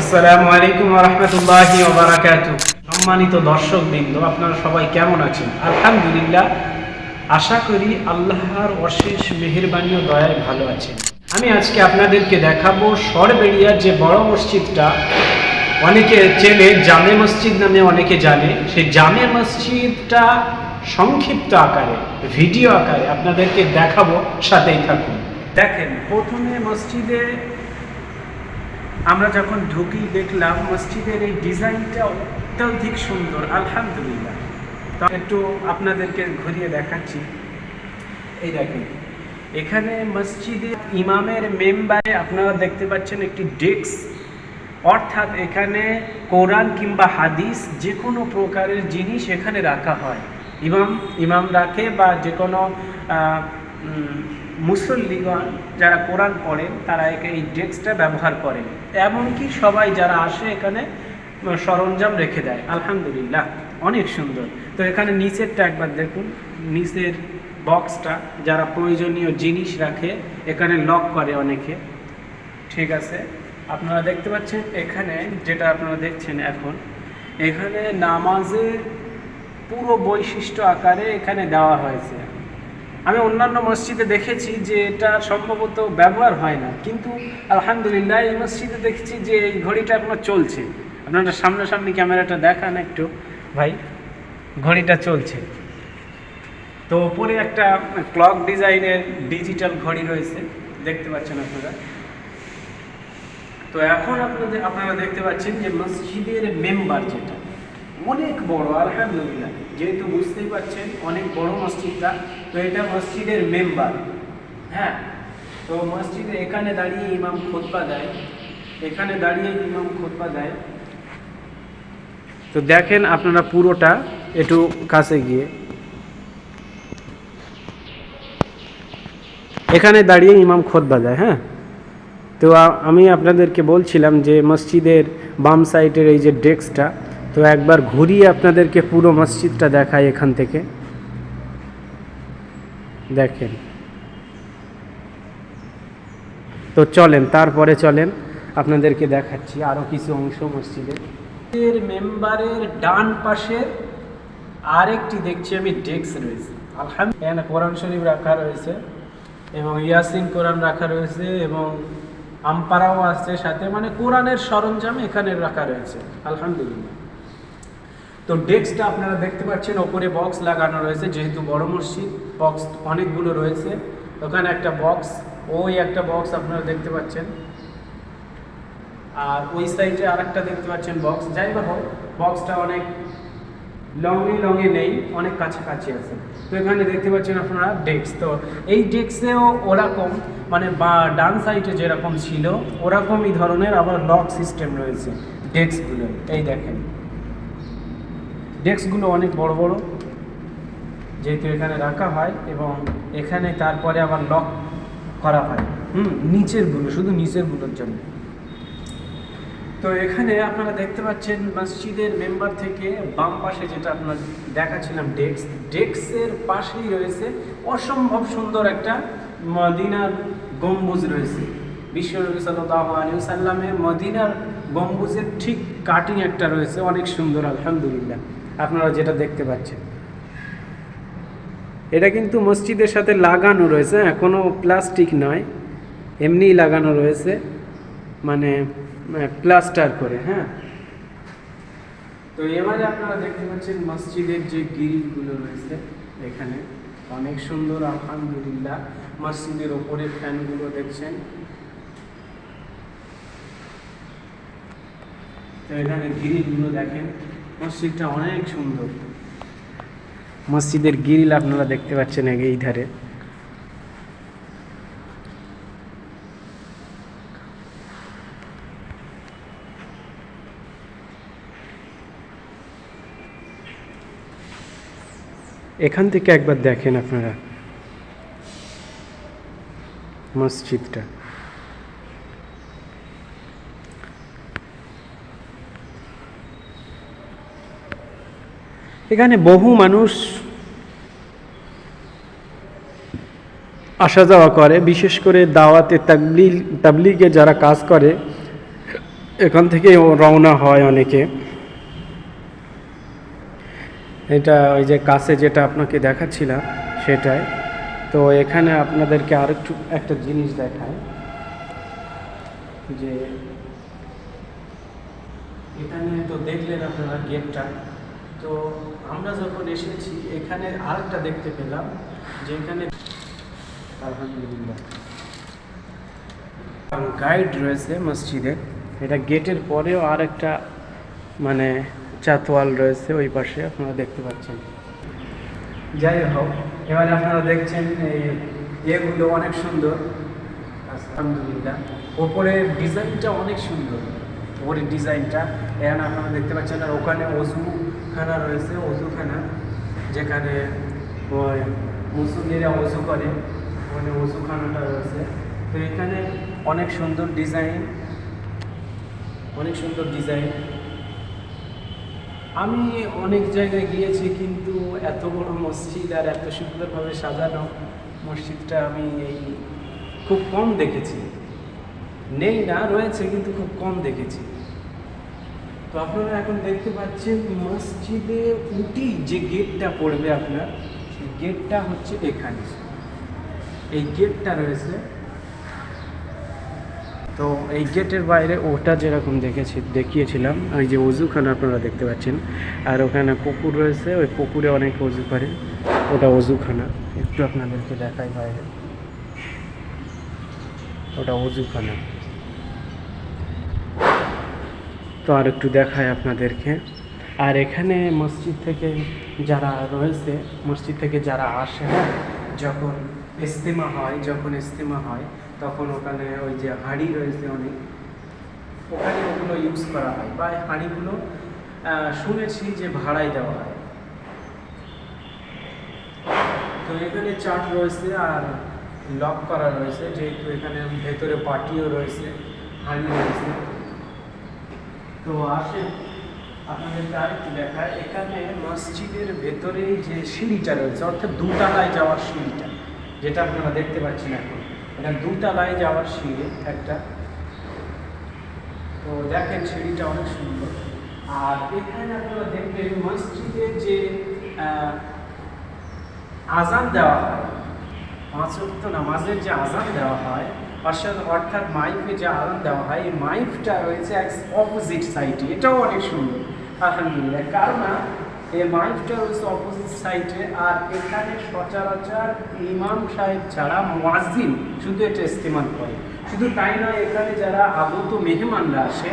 আসসালামু আলাইকুম সম্মানিত দর্শকবৃন্দ, আপনারা সবাই কেমন আছেন? আলহামদুলিল্লাহ, আশা করি আল্লাহর অশেষ মেহেরবানি ও দয়ায় ভালো আছেন। আমি আজকে আপনাদেরকে দেখাবো সরবেড়িয়ার যে বড় মসজিদটা। অনেকে চেনে জামে মসজিদ নামে অনেকে জানে। সেই জামে মসজিদটা সংক্ষিপ্ত আকারে, ভিডিও আকারে আপনাদেরকে দেখাবো, সাথেই থাকুন। দেখেন, প্রথমে মসজিদে আমরা যখন ঢুকি, দেখলাম মসজিদের এই ডিজাইনটা অত্যধিক সুন্দর, আলহামদুলিল্লাহ। তো একটু আপনাদেরকে ঘুরিয়ে দেখাচ্ছি। এই দেখেন, এখানে মসজিদে ইমামের মেম্বারে আপনারা দেখতে পাচ্ছেন একটি ডেস্ক। অর্থাৎ এখানে কোরআন কিংবা হাদিস যে কোনো প্রকারের জিনিস এখানে রাখা হয়। ইমাম ইমাম রাখে বা যে কোনো মুসল্লিগণ যারা কোরআন পড়েন তারা একে এই ডেস্কটা ব্যবহার করেন এমনকি সবাই যারা আসে এখানে সরঞ্জাম রেখে দেয়। আলহামদুলিল্লাহ, অনেক সুন্দর। তো এখানে নিচেরটা একবার দেখুন। নিচের বক্সটা যারা প্রয়োজনীয় জিনিস রাখে, এখানে লক করে অনেকে। ঠিক আছে? আপনারা দেখতে পাচ্ছেন এখানে যেটা আপনারা দেখছেন এখন, এখানে নামাজের পুরো বৈশিষ্ট্য আকারে এখানে দেওয়া হয়েছে। আমি অন্যান্য মসজিদে দেখেছি যে এটা সম্ভবত ব্যবহার হয় না। কিন্তু আলহামদুলিল্লাহ এই মসজিদে দেখেছি যে এই ঘড়িটা এখনও চলছে। আপনারা সামনাসামনি ক্যামেরাটা দেখান একটু। ভাই, ঘড়িটা চলছে। তো ওপরে একটা ক্লক ডিজাইনের ডিজিটাল ঘড়ি রয়েছে। দেখতে পাচ্ছেন আপনারা। তো এখন আপনাদের আপনারা দেখতে পাচ্ছেন যে মসজিদের মেম্বার যেটা অনেক বড়, আলহামদুলিল্লাহ। যেহেতু বুঝতেই পাচ্ছেন অনেক বড় মসজিদটা, তো এটা মসজিদের মেম্বার। হ্যাঁ তো মসজিদে এখানে দাঁড়িয়ে ইমাম খোতবা দেয়, এখানে দাঁড়িয়ে ইমাম খোতবা দেয়। তো দেখেন আপনারা পুরোটা একটু কাছে গিয়ে। এখানে দাঁড়িয়ে ইমাম খোতবা দেয় হ্যাঁ? তো আমি আপনাদেরকে বলছিলাম যে মসজিদের বাম সাইডের এই যে ডেস্কটা তো একবার ঘুরিয়ে আপনাদেরকে পুরো মসজিদটা দেখায় এখান থেকে। দেখেন। তো চলেন, তারপরে চলেন, আপনাদেরকে দেখাচ্ছি আরও কিছু অংশ মসজিদের। এর মেম্বারের ডান পাশে আরেকটি দেখছি আমি ডেস্ক রয়েছে। আলহামদুলিল্লাহ কোরআন শরীফ রাখা রয়েছে এবং ইয়াসিন কোরআন রাখা রয়েছে এবং আমপারাও আছে সাথে মানে কোরআনের সরঞ্জাম এখানে রাখা রয়েছে। আলহামদুলিল্লাহ। তো ডেস্কটা আপনারা দেখতে পাচ্ছেন, ওপরে বক্স লাগানো রয়েছে, যেহেতু বড় মসজিদ বক্স অনেকগুলো রয়েছে। ওখানে একটা বক্স ওই একটা বক্স আপনারা দেখতে পাচ্ছেন। আর ওই সাইডে আরেকটা দেখতে পাচ্ছেন বক্স যাই বা হোক বক্সটা অনেক লংয়ে লংয়ে নেই, অনেক কাছাকাছি আছে। তো এখানে দেখতে পাচ্ছেন আপনারা ডেস্ক তো এই ডেস্কেও ওরকম মানে বা ডান সাইডে যেরকম ছিল, ওরকমই ধরনের আবার লক সিস্টেম রয়েছে ডেস্কগুলো এই দেখেন। ডেস্কগুলো অনেক বড় বড়, যেহেতু এখানে রাখা হয় এবং এখানে তারপরে আবার লক করা হয়। হুম, নিচেরগুলো, শুধু নিচেরগুলোর জন্য। তো এখানে আপনারা দেখতে পাচ্ছেন মসজিদের মেম্বার থেকে বাম পাশে যেটা আপনার দেখাচ্ছিলাম ডেস্ক ডেস্কের পাশেই রয়েছে অসম্ভব সুন্দর একটা মদিনার গম্বুজ রয়েছে। বিশ্বনবী সাল্লাহ আলী সাল্লামের মদিনার গম্বুজের ঠিক কাটিং একটা রয়েছে, অনেক সুন্দর, আলহামদুলিল্লাহ। আপনারা যেটা দেখতে পাচ্ছেন। এটা কিন্তু মসজিদের সাথে লাগানো রয়েছে হ্যাঁ কোনো প্লাস্টিক নয়, এমনিই লাগানো রয়েছে মানে প্লাস্টার করে হ্যাঁ। তো এবারে আপনারা দেখতে পাচ্ছেন মসজিদের যে গিরিলগুলো রয়েছে এখানে, অনেক সুন্দর, আলহামদুলিল্লাহ। মসজিদের ওপরে ফ্যানগুলো দেখছেন। তো এখানে গিরিলগুলো দেখেন। মসজিদটা অনেক সুন্দর। মসজিদের গিরিল আপনারা দেখতে পাচ্ছেন এই- এই ধারে। এখান থেকে একবার দেখেন আপনারা। মসজিদটা। এখানে বহু মানুষ আসা যাওয়া করে, বিশেষ করে দাওয়াতে তাবলিগ তাবলিগে যারা কাজ করে, এখান থেকে রওনা হয় অনেকে। এটা ওই যে কাছে যেটা আপনাকে দেখাচ্ছিলাম, সেটাই। তো এখানে আপনাদেরকে আরেকটু একটা জিনিস দেখায় যে এখানে তো দেখলেন আপনারা গেটটা। তো আমরা যখন এসেছি এখানে আরেকটা দেখতে পেলাম যে এখানে আলহামদুলিল্লাহ গাইড রয়েছে মসজিদে। এটা গেটের পরেও আর একটা মানে চাতোয়াল রয়েছে ওই পাশে আপনারা দেখতে পাচ্ছেন। যাই হোক এবারে আপনারা দেখছেন এই এগুলো অনেক সুন্দর। আলহামদুলিল্লাহ। ওপরের ডিজাইনটা অনেক সুন্দর। ওপরের ডিজাইনটা এখানে আপনারা দেখতে পাচ্ছেন আর ওখানে অজুখানা রয়েছে অজুখানা যেখানে ওই মুসলিমরা অজু করে, ওখানে অজুখানাটা রয়েছে। তো এখানে অনেক সুন্দর ডিজাইন, অনেক সুন্দর ডিজাইন। আমি অনেক জায়গায় গিয়েছি, কিন্তু এত বড় মসজিদ আর এত সুন্দরভাবে সাজানো মসজিদটা আমি এই খুব কম দেখেছি। নেই না, রয়েছে, কিন্তু খুব কম দেখেছি। তো আপনারা এখন দেখতে পাচ্ছেন মসজিদে উটি যে গেটটা পড়বে আপনার, সেই গেটটা হচ্ছে এখানে। এই গেটটা রয়েছে। তো এই গেটের বাইরে ওটা যেরকম দেখেছি, দেখিয়েছিলাম, ওই যে অজুখানা আপনারা দেখতে পাচ্ছেন। আর ওখানে পুকুর রয়েছে, ওই পুকুরে অনেক অজু করে। ওটা অজুখানা, একটু আপনাদেরকে দেখাই বাইরে। ওটা অজুখানা। তো আর একটু দেখায় আপনাদেরকে। আর এখানে মসজিদ থেকে যারা রয়েছে, মসজিদ থেকে যারা আসে যখন ইস্তেমা হয়, যখন ইস্তেমা হয়, তখন ওখানে ওই যে হাঁড়ি রয়েছে অনেক। ওখানে ওগুলো ইউজ করা হয়। বা হাঁড়িগুলো শুনেছি যে ভাড়ায় দেওয়া হয়। তো এখানে চাট রয়েছে আর লক করা রয়েছে, যেহেতু এখানে ভেতরে পার্টিও রয়েছে, হাঁড়ি রয়েছে। তো আসেন, আপনাদেরকে আরেকটু দেখায় এখানে মসজিদের ভেতরেই যে সিঁড়িটা রয়েছে, অর্থাৎ দুতলায় যাওয়ার সিঁড়িটা, যেটা আপনারা দেখতে পাচ্ছেন এখন। এটা দুতলায় যাওয়ার সিঁড়ি একটা। তো দেখেন সিঁড়িটা অনেক সুন্দর। আর এখানে আপনারা দেখবেন মসজিদে যে আজান দেওয়া হয়, পাঁচ নামাজের যে আজান দেওয়া হয় অর্থাৎ অর্থাৎ মাইফে যে আজান দেওয়া হয়, এই মাইফটা রয়েছে এক অপোজিট সাইডে এটাও অনেক সুন্দর। আলহামদুলিল্লাহ। কারণ এই মাইফটা রয়েছে অপোজিট সাইডে আর এখানে সচরাচর ইমাম সাহেব ছাড়া ওয়াজিন শুধু এটা ইস্তেমাল করে। শুধু তাই নয়, এখানে যারা আগত মেহমানরা আসে,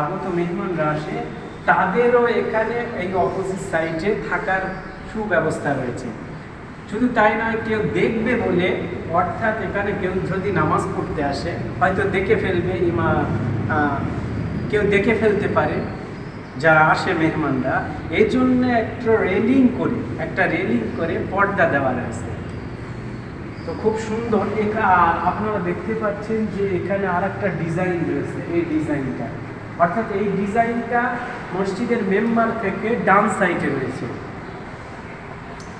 আগত মেহমানরা আসে, তাদেরও এখানে এই অপোজিট সাইডে থাকার সুব্যবস্থা রয়েছে। শুধু তাই নয়, কেউ দেখবে বলে, অর্থাৎ এখানে কেউ যদি নামাজ পড়তে আসে, হয়তো দেখে ফেলবে ইমা কেউ দেখে ফেলতে পারে, যারা আসে মেহমানরা। এই জন্য একটা রেলিং করে, একটা রেলিং করে পর্দা দেওয়া রয়েছে তো খুব সুন্দর আপনারা দেখতে পাচ্ছেন যে এখানে আর একটা ডিজাইন রয়েছে, এই ডিজাইনটা অর্থাৎ এই ডিজাইনটা মসজিদের মেম্বার থেকে ডান সাইডে রয়েছে।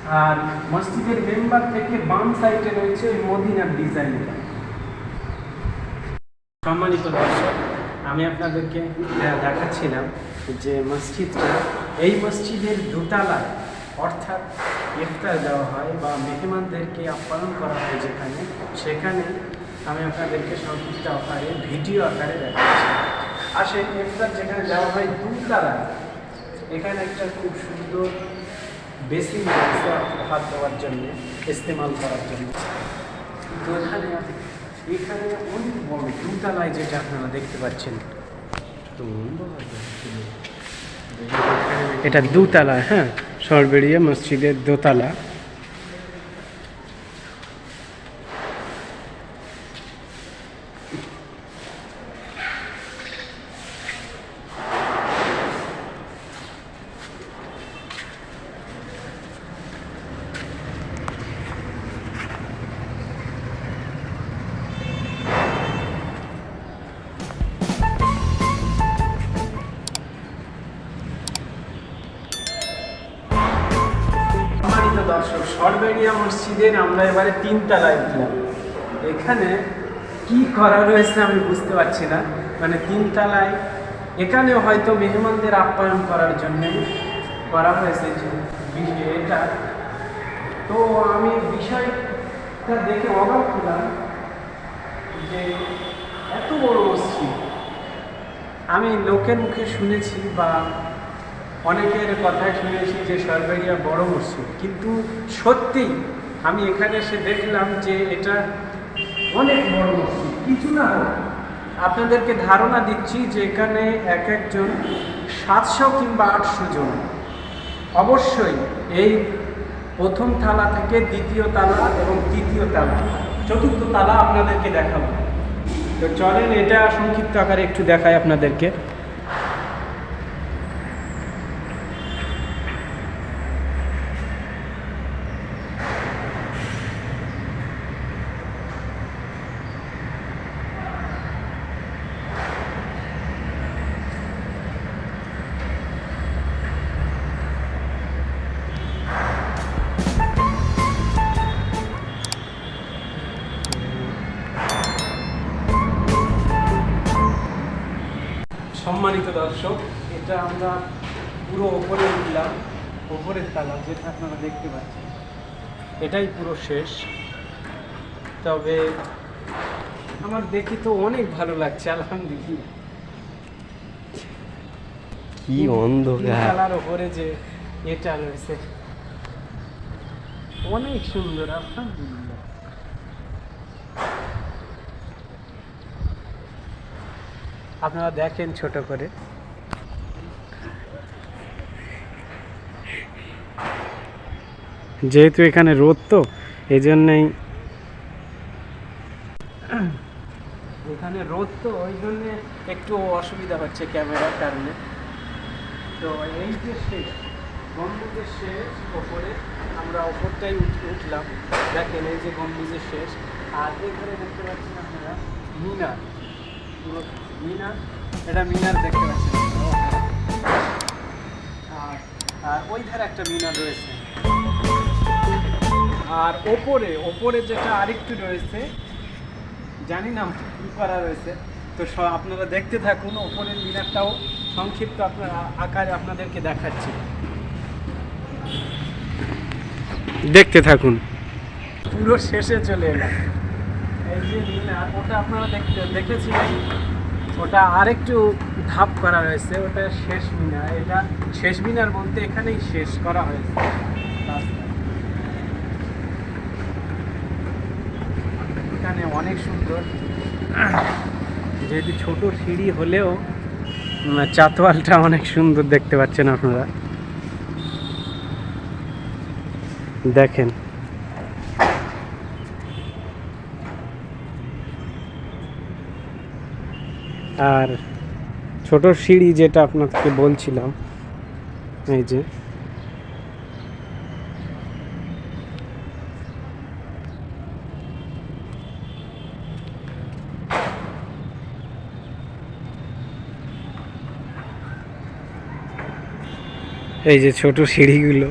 আর মসজিদের মেম্বার থেকে বাম সাইডে রয়েছে ওই মদিনার ডিজাইনটা সম্মানিত দর্শক, আমি আপনাদেরকে দেখাচ্ছিলাম যে মসজিদটা, এই মসজিদের দোতলায় অর্থাৎ ইফতার দেওয়া হয় বা মেহমানদেরকে আপ্যায়ন করা হয় যেখানে, সেখানে আমি আপনাদেরকে সংক্ষিপ্ত আকারে, ভিডিও আকারে দেখাচ্ছি। আর সেই ইফতার যেখানে দেওয়া হয় দুতলায় এখানে একটা খুব সুন্দর বেসিন মাংস হাত দেওয়ার জন্য, ইস্তেমাল করার জন্য। তো এখানে এখানে অনেক বড় দুতলায় যেটা আপনারা দেখতে পাচ্ছেন, এটা দুতলা হ্যাঁ সরবেরিয়া মসজিদের দোতলা। সরবেরিয়া মসজিদের, আমরা এবারে তিন তলায় উঠলাম এখানে কি করা রয়েছে আমি বুঝতে পারছি না। মানে তিনতলায় এখানে হয়তো মেহমানদের আপ্যায়ন করার জন্য করা হয়েছে এটা। তো আমি বিষয়টা দেখে অবাক হলাম যে এত বড় মসজিদ। আমি লোকের মুখে শুনেছি বা অনেকের কথায় শুনেছি যে সরবেরিয়া বড় মসজিদ। কিন্তু সত্যি, আমি এখানে এসে দেখলাম যে এটা অনেক বড় মসজিদ, কিছু না। আপনাদেরকে ধারণা দিচ্ছি যে এখানে এক একজন সাতশো কিংবা আটশো জন। অবশ্যই এই প্রথম তালা থেকে দ্বিতীয় তালা এবং তৃতীয় তালা, চতুর্থ তালা আপনাদেরকে দেখাবো। তো চলেন এটা সংক্ষিপ্ত আকারে একটু দেখায় আপনাদেরকে। সম্মানিত দর্শক এটা আমরা পুরো ওপরে উঠলাম ওপরের তালা যেটা আপনারা দেখতে পাচ্ছেন। এটাই পুরো শেষ। তবে আমার দেখি তো অনেক ভালো লাগছে আলহামদুলিল্লাহ। কি অন্ধকার। তালার ওপরে যে এটা রয়েছে অনেক সুন্দর আলহামদুলিল্লাহ। আপনারা দেখেন ছোট করে। যেহেতু এখানে রোদ তো এই জন্যেই এখানে রোদ তো ওই জন্যে একটু অসুবিধা হচ্ছে ক্যামেরার কারণে। তো এই যে শেষ, গম্বুজের শেষ ওপরে আমরা ওপরটাই উঠ- উঠলাম। দেখেন এই যে গম্বুজের শেষ। আর এখানে দেখতে পাচ্ছেন আপনারা মিনার। মিনার এটা মিনার দেখতে পাচ্ছেন। আর ওই ধারে একটা মিনার রয়েছে। আর ওপরে ওপরে যেটা আরেকটু রয়েছে জানি না কি করা রয়েছে। তো স- আপনারা দেখতে থাকুন ওপরের মিনারটাও সংক্ষিপ্ত আপনার আকারে আপনাদেরকে দেখাচ্ছি। দেখতে থাকুন। পুরো শেষে চলে এলাম। এই যে মিনার ওটা আপনারা দেখতে দেখেছিলেন? ওটা আরেকটু ধাপ করা হয়েছে, ওটা শেষ মিনার এটা শেষ মিনার বলতে এখানেই শেষ করা হয়েছে। এখানে অনেক সুন্দর। যেহেতু ছোট সিঁড়ি হলেও চাতওয়ালটা অনেক সুন্দর দেখতে পাচ্ছেন আপনারা। দেখেন। আর ছোট সিঁড়ি যেটা আপনাকে বলছিলাম, এই যে। এই যে ছোট সিঁড়িগুলো।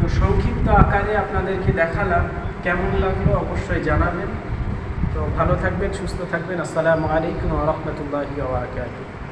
তো সংক্ষিপ্ত আকারে আপনাদেরকে দেখালাম, কেমন লাগল অবশ্যই জানাবেন। তো ভালো থাকবেন সুস্থ থাকবেন। আসসালামু আলাইকুম রহমতুল্লাহি ওয়া বারাকাতুহু।